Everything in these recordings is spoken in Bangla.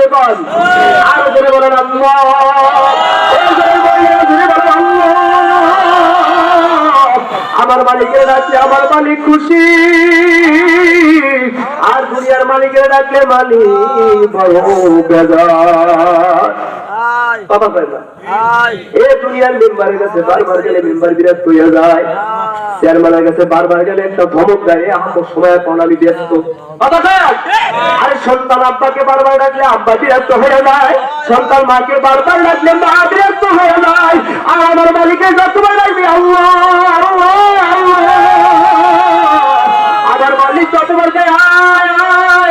জোরে কন আরও করে বলেন আল্লাহ। আমার মালিকের ডাকলে আমার মালিক খুশি। আর দুনিয়ার মালিকের ডাকলে মালিক ভয় বেজার। বাবা। এ দুনিয়ার মেম্বারের কাছে বারবার গেলে মেম্বার বিরাট হইয়া যায়। চেয়ারম্যানের কাছে বারবার গেলে একটা ধমক দেয় আমার সময় প্রণালী ব্যস্ত। আরে সন্তান আব্বাকে বারবার ডাকলে আব্বা বিরক্ত হয়ে যায়। সন্তান মাকে বারবার ডাকলে মা বিরক্ত হয়ে যায়। আর আমার মালিকে যতবার ডাকবে আল্লাহ। আমার মালিক যতবার আয় আয়।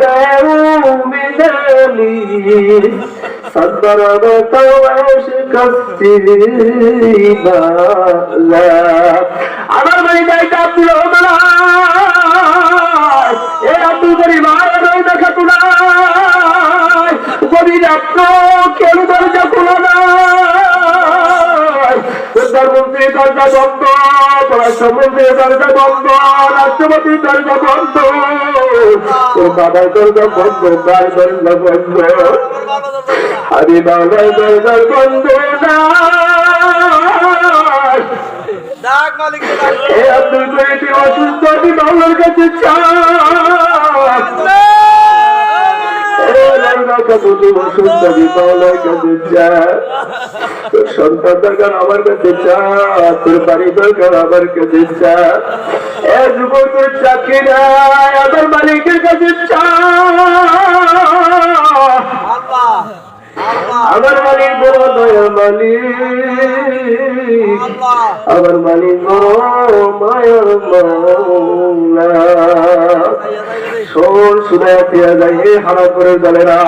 গায় মিদালি সদর বতাওয়াশ কস্তি বালা আমার বাড়ি যাইতে আব্দুল রহমান এ আব্দুল করিম আয় রই দেখা কেন দরজা খোলা নাই প্রধানমন্ত্রী দরজা বন্ধ। পররাষ্ট্রমন্ত্রী দরজা বন্ধ। রাষ্ট্রপতি দরজা বন্ধ। বাবার দরজা বন্ধ তার দরজা বন্ধ। আরে বাবার দরজা বন্ধ না। মালিক ডাক। এ আব্দুল কাছে তোর সন্তান দরকার আমার কাছে চা তোর বাড়ি দরকার আমার কাছে চা এ যুবক তোর চাকরি নাই আমার মালিকের কাছে আমার মালিক বড় দয়া মালিক আমার মালিক বড় মায়ার মাওলা। শোন শুনে ফিরে যায়, এ হারা করে দলেরা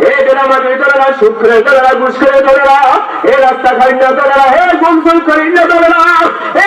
এ বেনামাজি দলেরা শুক্রে দলেরা গুসরে দলেরা এ রাস্তা খাইনা দলেরা হে গুমসুল খাইনা দলেরা এ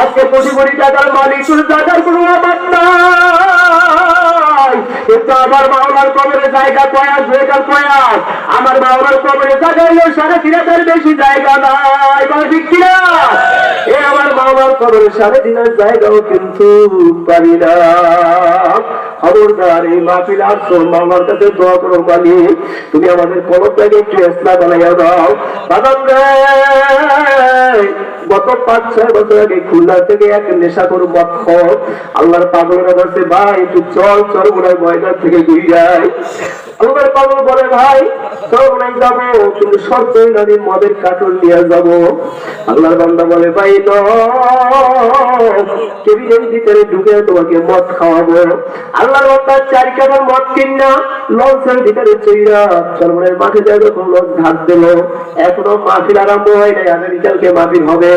আজকে কোটি কোটি টাকার মালিক তোর টাকার কোনো অভাব নাই। কিন্তু আমার মাওলার কবরে জায়গা কয়াস, বেকার কয়াস। আমার মাওলার কবরে জায়গা হলো সাড়ে তিন হাজার বেশি জায়গা নাই, বলে কিনা? এ আমার মাওলার কবরে সাড়ে তিন হাজার জায়গাও কিন্তু পারি না। তুমি আমাদের কলমটাকে একটু এসলা বানাইয়া দাও। বাদাম গত পাঁচ, ছয় বছর আগে খুলনা থেকে এক নেশা করু মদ খাও আল্লাহর পাগলেরা বলছে ভাই একটু চল চল মনে ময়দান থেকে ঘুরে যায় আল্লাহর পাগল বলে, ভাই, চল যাব, কিন্তু শর্ত মদের নিয়ে আল্লাহর বান্দা বলে, ভাই কেবিনের ভিতরে ঢুকে তোমাকে মদ খাওয়াবো। আল্লাহর বান্দা চার মদ কিনা লঞ্চের ভিতরে চইরা চরমনের মাঠে যায় লঞ্চ ঘাট দিল। এখনও মাহফিল আরম্ভ হয় নাই, আগামীকালকে মাহফিল হবে।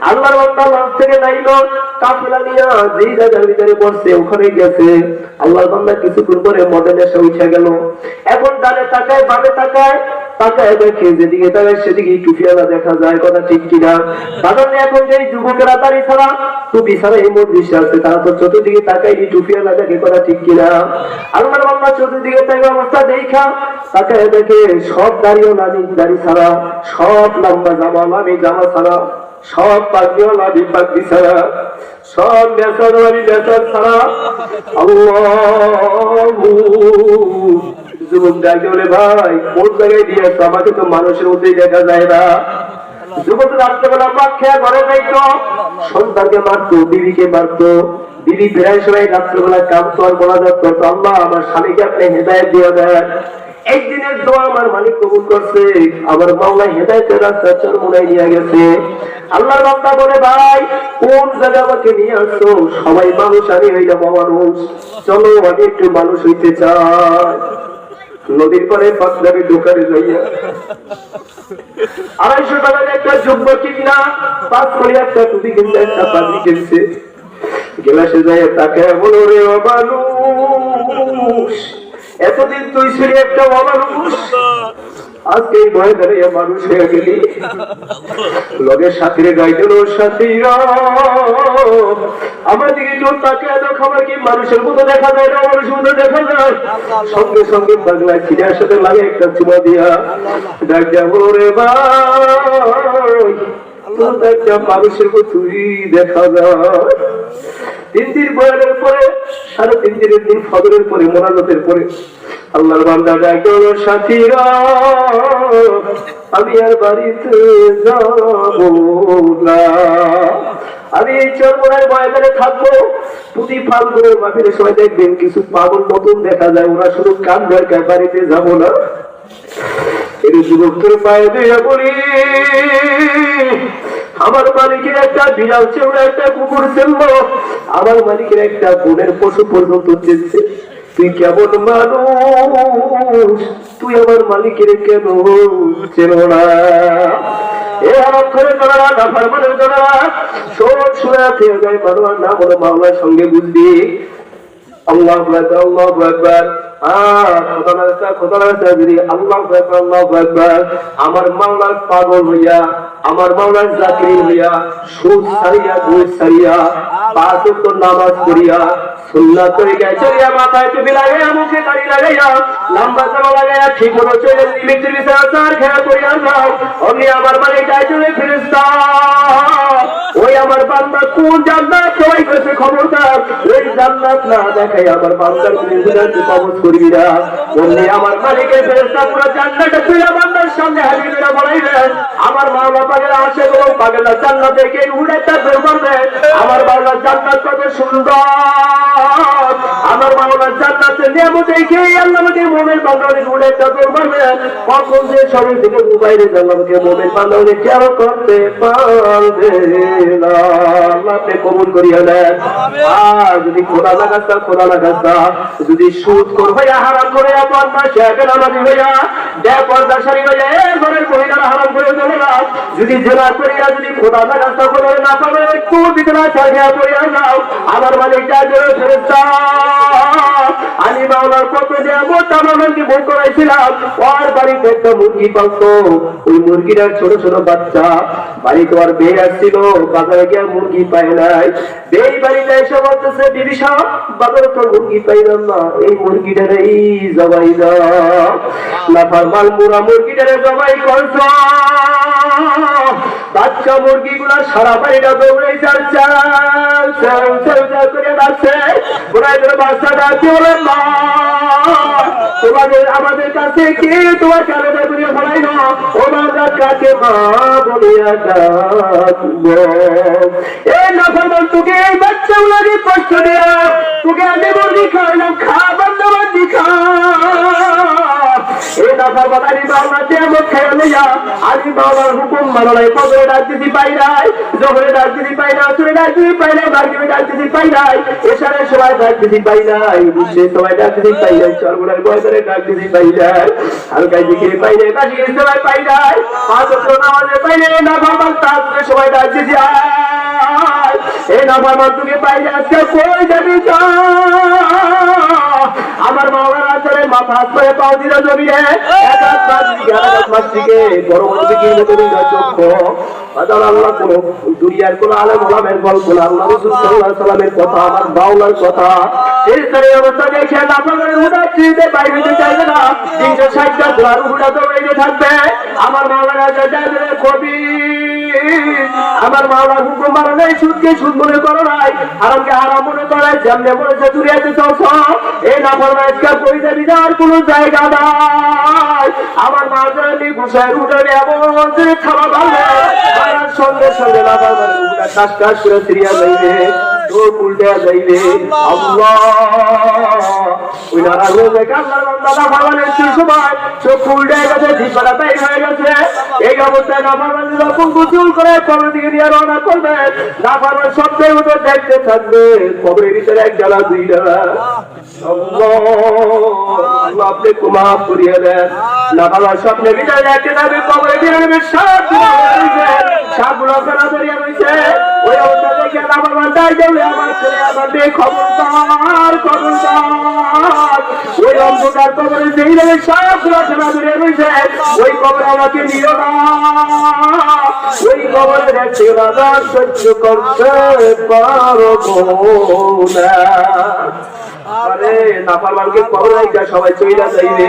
আল্লাহর বান্দা লঞ্চ থেকে নাইলো, কাফেলা নিয়ে যেই জায়গার ভিতরে বসছে ওখানে গেছে। আল্লাহর বান্দা কিছুক্ষণ পরে মদের নেশা উঠে গেল। এখন ডানে তাকায়, বামে তাকায় সব লম্বা জামা নামি জামা ছাড়া। সব ছাড়া, সব বেসার নামি বেসার ছাড়া। যুবক ডাকে বলে, ভাই, কোন জায়গায় আমাকে তো মানুষের মধ্যেই দেখা যায় না। যুবক রাত্রেবেলা পাক খেয়া ঘরে যাইতো সন্তানকে মারতো, বিবিকে মারতো। বিবি প্রায় সময় রাত্রেবেলা কাম তো আর বলা আল্লাহ, আমার স্বামীকে আপনি হেদায়ত দিয়ে দেন। একদিনের দোয়া আমার মালিক কবুল করছে, আমার মাওলা হেদায়তের রাস্তা চরমুনায় নিয়ে গেছে। আল্লাহর বান্দা বলে, ভাই, কোন জায়গা আমাকে নিয়ে আসছো? সবাই মানুষ, আমি হয়ে মানুষ চলো, আমি একটু মানুষ হইতে চাই। নদীর পরে পাঁচলামে দোকানে যাইয়া। আড়াইশো টাকার একটা যোগ্য কিনা, পাঁচ করে একটা টুপি কিনতে, একটা পাগড়ি কিনছে। গেলাসে যায় তাকে বলো, রে অমানুষ এতদিন তুই ছিলি একটা অমানুষ আজকে ভয় দাঁড়িয়ে মানুষ হয়ে গেলি। লগে সাথীরে গাইতেন সাথীরা। আমার দিকে একটু তাকে এত খাবার কি মানুষের মতো দেখা যায় না মানুষের মতো দেখা যায়? সঙ্গে সঙ্গে বাংলায় ছিটার সাথে লাগে একটা চুমা দিয়া। ডাক যাব রে মানুষের মতোই দেখা যায়। তিন দিন বয়ানের পরে সাড়ে তিন দিনের দিন ফজরের পরে, মোনাজতের পরে, আল্লাহর বান্দা ডাকে সাথীরা, আমি আর বাড়িতে যাব না। আমি এই চরমোনায় ময়দানে থাকব প্রতি ফাল্গুনের মাফিনের সময় দেখবেন কিছু পাগল নতুন দেখা যায়, ওরা শুধু কান দরকার বাড়িতে যাব না। এই যুবকদের পায়ে দিয়ে বলি আমার মালিকের একটা বিড়াল ছিল একটা কুকুর ছিল। আমার মালিকের একটা বোনের পশু পর্যন্ত চেয়েছে। তুই কেমন মানুষ? তুই আমার মালিকের কেন চেন না? আমার মাওলার পাগল হইয়া আমার মাওলার জাকির হইয়া সুদ সারিয়া দুই সারিয়া পাঁচ নামাজ পড়িয়া, সুন্নাত তরিকায় চলিয়া মাথায় টুপি লাগাইয়া, মুখে দাড়ি লাগাইয়া, লম্বা জামা লাগাইয়া, ঠিক মতো চলে লিমিটের বিচার চার খেয়া করিয়া যাও অমনি আমার মানে চাইছিলে ফেরেস্তা ওই আমার বান্দা কোন জান্নাত? সবাই কাছে খবরদার। ওই জান্নাত না দেখাই আমার বান্দার গুণাকে কবজ করবি না। বললে আমার মালিকের ফেরেস্তা পুরো জান্নাতে তুই বান্দার সামনে হাজির করে বলাইলেন, আমার মাওলা পাগের আসে গো, পাগেলা জান্নাতে কে উড়াইতে বের করবে আমার মাওলা জান্নাত কত সুন্দর। আমার মাওলা জান্নাতে নেমো দেখে আল্লাহ আমাকে মোমের বান্দাকে উড়াইতে বের কখন যে সবের দিকে মোবাইলে আল্লাহকে মোমের বান্দাকে কেন করতে পারবে না? কবুল করিয়া দেন আর যদি খোদা লাগাস্তা খোদা লাগাস্তা যদি সুদ কর ভাইয়া হারাম করে পাশে একটা নামাজি ভাইয়া দেয় পর্দা সারি ভাইয়া এ ঘরের মহিলারা হারাম করে চলে না। যদি জেলা করিয়া যদি খোদা দেখা সকলের না পাবে একটু বিতনা ছাড়িয়া করিয়া যাও। আমার মালিকটা জোরে ফেরেস্তা আমি মাওলার কত দেবো তামানকে ভোগ করাইছিলাম। ওর বাড়িতে একটা মুরগি পালতো। ওই মুরগিটার ছোট ছোট বাচ্চা বাড়িতে ওর বেয়ে আসছিল। বাজারে গিয়ে মুরগি পায় নাই। বেই বাড়িতে এসে বলতেছে, বিবি সাহেব, বাজারে তো মুরগি পাইলাম না। এই মুরগিটারে এই জবাই দাও। লাফার মাল মুরা মুরগিটারে জবাই করছ। বাচ্চা মুরগিগুলা সারা বাড়িটা দৌড়ে করে যাচ্ছে ওরা এদের বাচ্চাটা কি বলে মা তোমাদের, আমাদের কাছে কে? তোমার কালেদা করিয়া বলাই না। ওনার কাছে মা বলিয়া এ নফরমান তোকে এই বাচ্চাগুলোকে কষ্ট দেয়া। তোকে আগে মুরগি খাওয়াইলাম খা দি খা। এই নফর বাবারি বাবা দেমত খেয়ে লইয়া ডাক দিতে পাই নাই জহরে ডাক পাই না সুরে ডাক দিতে পাই নাই বাগিবে ডাক পাই নাই এসারে সবাই ডাক দিতে পাই পাই নাই চরগুলার বয়সরে ডাক দিতে পাই দিকে পাই নাই পাঁচ ওয়াক্ত নামাজে তুমি পাই আজকে কই আমার মাওলার আচরে মাথা হাত পাও দিল জমিয়ে। এক হাত পাঁচ আর এক হাত বড় বড় দিকে মতো দিল চক্ষু। আল্লাহ কোন দুনিয়ার কোন আলেম ওলামের গল্প না আল্লাহ রসুল সাল্লাল্লাহু সাল্লামের কথা আমার বাউলার কথা। এই সারে অবস্থা দেখে লাফাগারে উঠাচ্ছি বাইরে দিতে চাইবে না। তিনশো ষাটটা ঘোড়ার উঠা দৌড়াইতে থাকবে। আমার মাওলার আচরে কবি। আমার মাওলা হুকুম মারা নাই, সুদকে সুদ মনে করো নাই, হারামকে হারাম মনে করে যেমনে বলেছে দুনিয়াতে চলছ এই না মাইজকা আজকাল যাবি যাওয়ার কোনো জায়গা নাই। আমার মা জানি গুছায় উঠানে এমন মন্দিরে থামা ভালো সঙ্গে সঙ্গে না পারবে কাজ কাজ করে ফিরিয়া যাইবে। চোখ উল্টে যাইবে। আল্লাহ। ওই রোজে কান্নার বান্দাটা ভাবানের সেই সময় চোখ উল্টে গেছে দিপাটা তাই হয়ে গেছে। এই অবস্থায় না পারবেন যখন গুচুল করে কবরের দিকে নিয়ে রওনা করবে। না পারবেন সবচেয়ে মতো দেখতে থাকবে। কবরের ভিতরে এক জ্বালা দুই আল্লাহ আপনি কুমাফ করিয়ে দেন। না বাবা স্বপ্নের ভিতরে দেখতে থাকবে কবরের ভিতরে সব ওই অবস্থা দেখে বাবা তাই দেবে আমার ছেলে আমার মেয়ে, খবরদার খবরদার। ওই অন্ধকার কবরে যেই দেবে সবগুলো ফেলা ধরিয়া রয়েছে কবরে কবরে সহ্য করতে পারব আরে নাফারমানকে কবর সবাই চইলা যাইবে?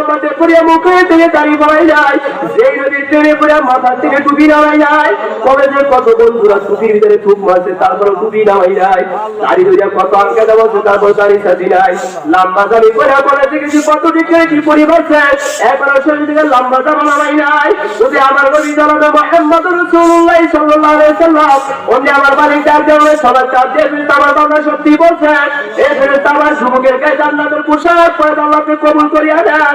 নদীর মহাপাতে মুখে থেকে দাড়ি পড়াই যায় যেই নদীর টেনে পড়িয়া মাথার থেকে টুপি নামাই যায় কবে যে কত বন্ধুরা টুপির ভিতরে থুক মারছে তারপরে টুপি নামাই যায়। দাড়ি ধরিয়া কত আনকে দেবো তারপর দাড়ি সাথী নাই লম্বা দাড়ি পড়া পড়া দেখেছি কত দিকে কি পরিবর্তে একবার শরীর থেকে লম্বা জামা নামাই নাই যদি আমার নবী জানাবে মোহাম্মদ রাসূলুল্লাহ সাল্লাল্লাহু আলাইহি সাল্লাম উনি আমার বাড়ির চার দেওয়ালে সবার চার দিয়ে আমার বাবা সত্যি বলছে এই ফেরেশতা যুবকের গায়ে জান্নাতের পোশাক পরে আল্লাহকে কবুল করিয়া দেন।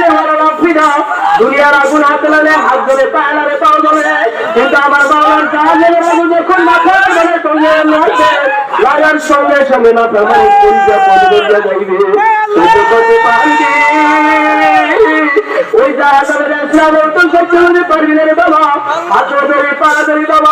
দুনিয়ার আগুন হাতে লাগে হাত ধরে পায়লারে পাও ধরে। কিন্তু আমার বাবার জাহান্নামের আগুন যখন মাথা ধরে, সঙ্গে লাগবে লাগার সঙ্গে সঙ্গে না মানে কুঞ্জা পদবর্জা যাইবে পারবি ওই যা ইসলাম তো সহ্য করতে পারবি রে বাবা। হাত ধরে পাড়া ধরে, বাবা